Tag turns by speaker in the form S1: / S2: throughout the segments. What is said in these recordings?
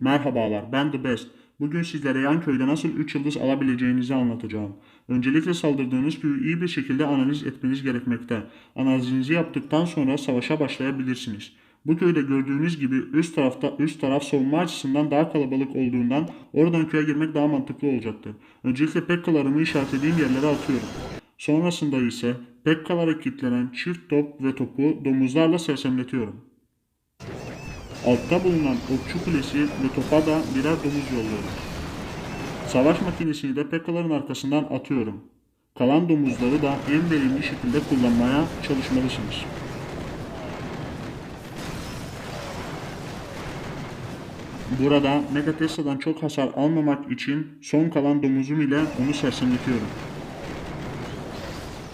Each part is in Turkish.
S1: Merhabalar, ben The Best. Bugün sizlere yan köyde nasıl 3 yıldız alabileceğinizi anlatacağım. Öncelikle saldırdığınız köyü iyi bir şekilde analiz etmeniz gerekmekte. Analizinizi yaptıktan sonra savaşa başlayabilirsiniz. Bu köyde gördüğünüz gibi üst tarafta üst taraf savunma açısından daha kalabalık olduğundan oradan köye girmek daha mantıklı olacaktır. Öncelikle Pekkalarımı işaretlediğim yerlere atıyorum. Sonrasında ise Pekkalara kilitlenen çift top ve topu domuzlarla sersemletiyorum. Altta bulunan okçu kulesi ve topa da birer domuz yolluyorum. Savaş makinesini de pekkaların arkasından atıyorum. Kalan domuzları da en verimli şekilde kullanmaya çalışmalısınız. Burada Mega Tesla'dan çok hasar almamak için son kalan domuzum ile onu sersemletiyorum.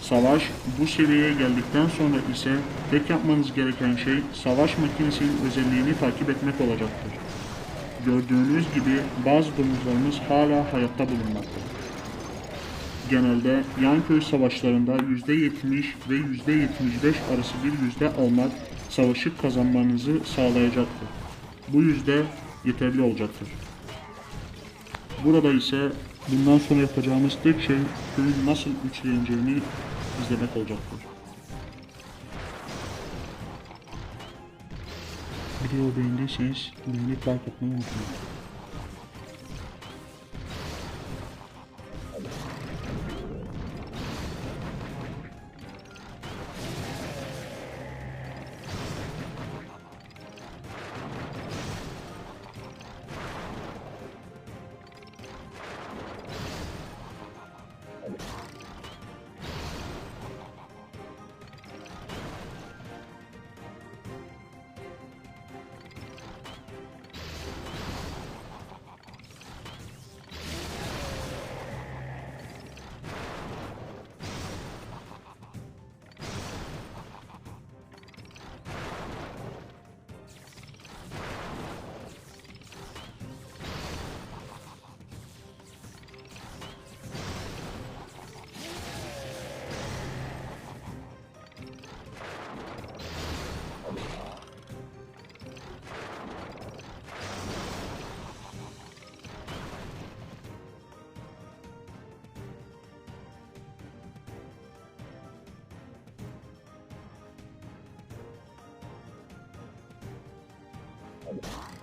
S1: Savaş bu seviyeye geldikten sonra ise tek yapmanız gereken şey savaş makinesinin özelliğini takip etmek olacaktır. Gördüğünüz gibi bazı domuzlarımız hala hayatta bulunmakta. Genelde yan köy savaşlarında %70 ve %75 arası bir yüzde almak savaşı kazanmanızı sağlayacaktır. Bu yüzde yeterli olacaktır. Burada ise bundan sonra yapacağımız tek şey köyün nasıl üçleneceğini izlemek olacaktır. Videoyu beğendiyseniz beğenip like atmayı unutmayın.
S2: Bye.